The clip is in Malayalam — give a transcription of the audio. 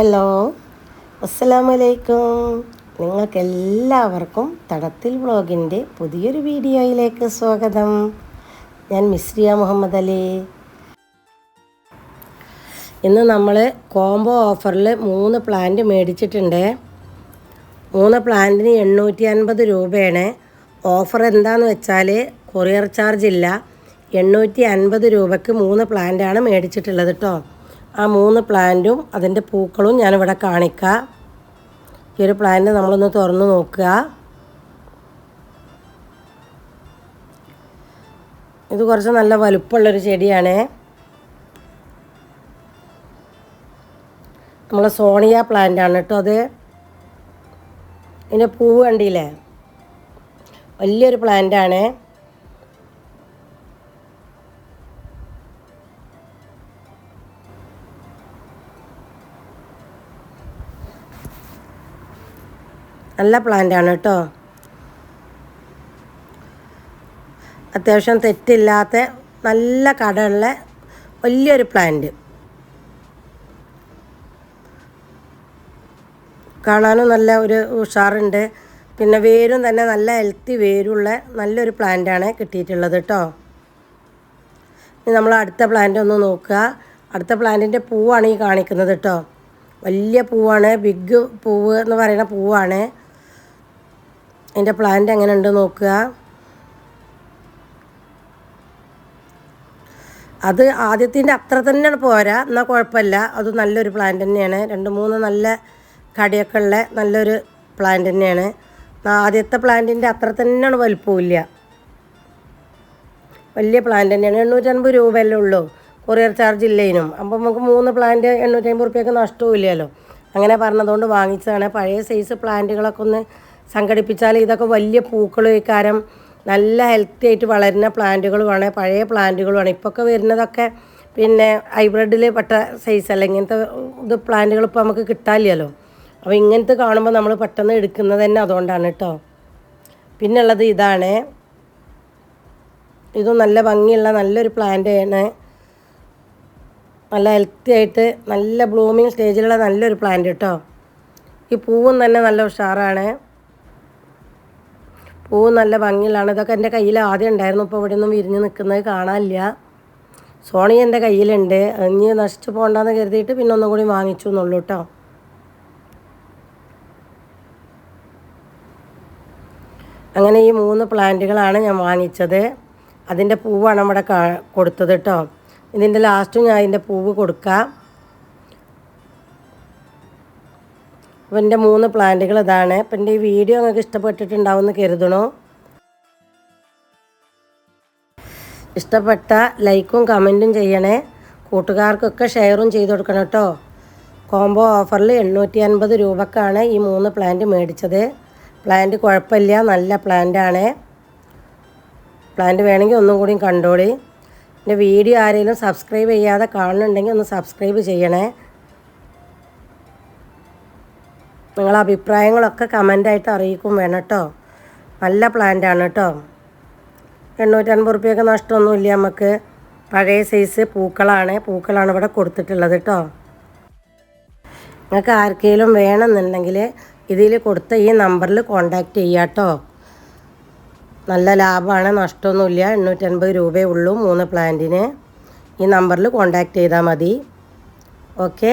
ഹലോ. അസ്സലാമലൈക്കും. നിങ്ങൾക്കെല്ലാവർക്കും തടത്തിൽ വ്ളോഗിന്റെ പുതിയൊരു വീഡിയോയിലേക്ക് സ്വാഗതം. ഞാൻ മിസ്രിയ മുഹമ്മദ് അലി. ഇന്ന് നമ്മൾ കോംബോ ഓഫറിൽ മൂന്ന് പ്ലാന്റ് മേടിച്ചിട്ടുണ്ട്. മൂന്ന് പ്ലാന്റിന് എണ്ണൂറ്റി അൻപത് രൂപയാണ്. ഓഫർ എന്താന്ന് വെച്ചാൽ കൊറിയർ ചാർജ് ഇല്ല. എണ്ണൂറ്റി അൻപത് രൂപയ്ക്ക് മൂന്ന് പ്ലാന്റാണ് മേടിച്ചിട്ടുള്ളത് കേട്ടോ ആ മൂന്ന് പ്ലാന്റും അതിന്റെ പൂക്കളും ഞാനിവിടെ കാണിക്കാം. ഈ ഒരു പ്ലാന്റ് നമ്മളൊന്ന് തുറന്ന് നോക്കുക. ഇത് കുറച്ച് നല്ല വലുപ്പമുള്ളൊരു ചെടിയാണ്. നമ്മളെ സോണിയ പ്ലാന്റ് ആണ് കേട്ടോ അത്. ഇതിന്റെ പൂവ് കണ്ടില്ലേ? വലിയൊരു പ്ലാന്റ് നല്ല പ്ലാന്റ് ആണ് കേട്ടോ അത്യാവശ്യം തെറ്റില്ലാത്ത നല്ല കടയുള്ള വലിയൊരു പ്ലാന്റ് കാണാനും നല്ല ഒരു ഉഷാറുണ്ട്. പിന്നെ വേരും തന്നെ നല്ല ഹെൽത്തി വേരുള്ള നല്ലൊരു പ്ലാന്റാണ് കിട്ടിയിട്ടുള്ളത് കേട്ടോ ഇനി നമ്മൾ അടുത്ത പ്ലാന്റ് ഒന്ന് നോക്കുക. അടുത്ത പ്ലാന്റിന്റെ പൂവാണ് ഈ കാണിക്കുന്നത് കേട്ടോ വലിയ പൂവാണ് ബിഗ് പൂവ് എന്ന് പറയുന്ന പൂവാണ്. അതിന്റെ പ്ലാന്റ് എങ്ങനെ ഉണ്ട് നോക്കുക. അത് ആദ്യത്തിന്റെ അത്ര തന്നെയാണ് പോരാ എന്നാൽ കുഴപ്പമില്ല. അത് നല്ലൊരു പ്ലാന്റ് തന്നെയാണ്. രണ്ട് മൂന്ന് നല്ല കടിയൊക്കെ ഉള്ള നല്ലൊരു പ്ലാന്റ് തന്നെയാണ്. ആദ്യത്തെ പ്ലാന്റിന്റെ അത്ര തന്നെയാണ് വലുപ്പമില്ല വലിയ പ്ലാന്റ് തന്നെയാണ്. എണ്ണൂറ്റൻപത് രൂപയല്ലേ ഉള്ളൂ. കൊറിയർ ചാർജ് ഇല്ലേനും. അപ്പം നമുക്ക് മൂന്ന് പ്ലാന്റ് എണ്ണൂറ്റമ്പത് റുപ്യക്ക് നഷ്ടവും ഇല്ലല്ലോ അങ്ങനെ പറഞ്ഞതുകൊണ്ട് വാങ്ങിച്ചതാണ്. പഴയ സൈസ് പ്ലാന്റുകളൊക്കെ ഒന്ന് സംഘടിപ്പിച്ചാൽ ഇതൊക്കെ വലിയ പൂക്കൾ കാരം നല്ല ഹെൽത്തി ആയിട്ട് വളരുന്ന പ്ലാന്റുകളുമാണ് പഴയ പ്ലാന്റുകളുമാണ്. ഒക്കെ വരുന്നതൊക്കെ പിന്നെ ഹൈബ്രിഡിൽ പെട്ട സൈസ് അല്ല ഇങ്ങനത്തെ ഇത് പ്ലാന്റുകൾ ഇപ്പോൾ നമുക്ക് കിട്ടാനില്ലല്ലോ. അപ്പോൾ ഇങ്ങനത്തെ കാണുമ്പോൾ നമ്മൾ പെട്ടെന്ന് എടുക്കുന്നത് തന്നെ അതുകൊണ്ടാണ് കേട്ടോ. പിന്നുള്ളത് ഇതാണ്. ഇതും നല്ല ഭംഗിയുള്ള നല്ലൊരു പ്ലാന്റ് ആണ്. നല്ല ഹെൽത്തി ആയിട്ട് നല്ല ബ്ലൂമിങ് സ്റ്റേജിലുള്ള നല്ലൊരു പ്ലാന്റ് കേട്ടോ. ഈ പൂവും തന്നെ നല്ല ഉഷാറാണ്. പൂവ് നല്ല ഭംഗിയുള്ളതാണ് ഇതൊക്കെ എന്റെ കയ്യിൽ ആദ്യം ഉണ്ടായിരുന്നു. ഇപ്പോൾ ഇവിടെ നിന്നും വിരിഞ്ഞ് നിൽക്കുന്നത് കാണാനില്ല. സോണി എന്റെ കയ്യിലുണ്ട്. ഇനി നശിച്ചു പോകണ്ടെന്ന് കരുതിയിട്ട് പിന്നെ ഒന്നും കൂടി വാങ്ങിച്ചു എന്നുള്ളൂ കേട്ടോ. അങ്ങനെ ഈ മൂന്ന് പ്ലാന്റുകളാണ് ഞാൻ വാങ്ങിച്ചത്. അതിന്റെ പൂവാണ് നമ്മുടെ കൊടുത്തത് കേട്ടോ. ഇതിന്റെ ലാസ്റ്റും ഞാൻ അതിന്റെ പൂവ് കൊടുക്കാം. അപ്പം എന്റെ മൂന്ന് പ്ലാന്റുകൾ ഇതാണ്. അപ്പം എന്റെ ഈ വീഡിയോ നിങ്ങൾക്ക് ഇഷ്ടപ്പെട്ടിട്ടുണ്ടാവും എന്ന് കരുതണോ. ഇഷ്ടപ്പെട്ട ലൈക്കും കമന്റും ചെയ്യണേ. കൂട്ടുകാർക്കൊക്കെ ഷെയറും ചെയ്ത് കൊടുക്കണം കേട്ടോ. കോംബോ ഓഫറിൽ എണ്ണൂറ്റി അൻപത് രൂപക്കാണ് ഈ മൂന്ന് പ്ലാന്റ് മേടിച്ചത്. പ്ലാന്റ് കുഴപ്പമില്ല നല്ല പ്ലാന്റാണ്. പ്ലാന്റ് വേണമെങ്കിൽ ഒന്നും കൂടി കണ്ടോളി. എന്റെ വീഡിയോ ആരെങ്കിലും സബ്സ്ക്രൈബ് ചെയ്യാതെ കാണുന്നുണ്ടെങ്കിൽ ഒന്ന് സബ്സ്ക്രൈബ് ചെയ്യണേ. നിങ്ങളെ അഭിപ്രായങ്ങളൊക്കെ കമന്റായിട്ട് അറിയിക്കും വേണം കേട്ടോ. നല്ല പ്ലാന്റാണ് കേട്ടോ. എണ്ണൂറ്റൻപത് റുപ്യൊക്കെ നഷ്ടമൊന്നുമില്ല നമുക്ക്. പഴയ സൈസ് പൂക്കളാണ്. പൂക്കളാണ് ഇവിടെ കൊടുത്തിട്ടുള്ളത് കേട്ടോ. നിങ്ങൾക്ക് ആർക്കെങ്കിലും വേണമെന്നുണ്ടെങ്കിൽ ഇതിൽ കൊടുത്ത ഈ നമ്പറിൽ കോണ്ടാക്റ്റ് ചെയ്യുക കേട്ടോ. നല്ല ലാഭമാണ്. നഷ്ടമൊന്നുമില്ല. എണ്ണൂറ്റൻപത് രൂപയേ ഉള്ളൂ മൂന്ന് പ്ലാന്റിന്. ഈ നമ്പറിൽ കോണ്ടാക്ട് ചെയ്താൽ മതി. Okay?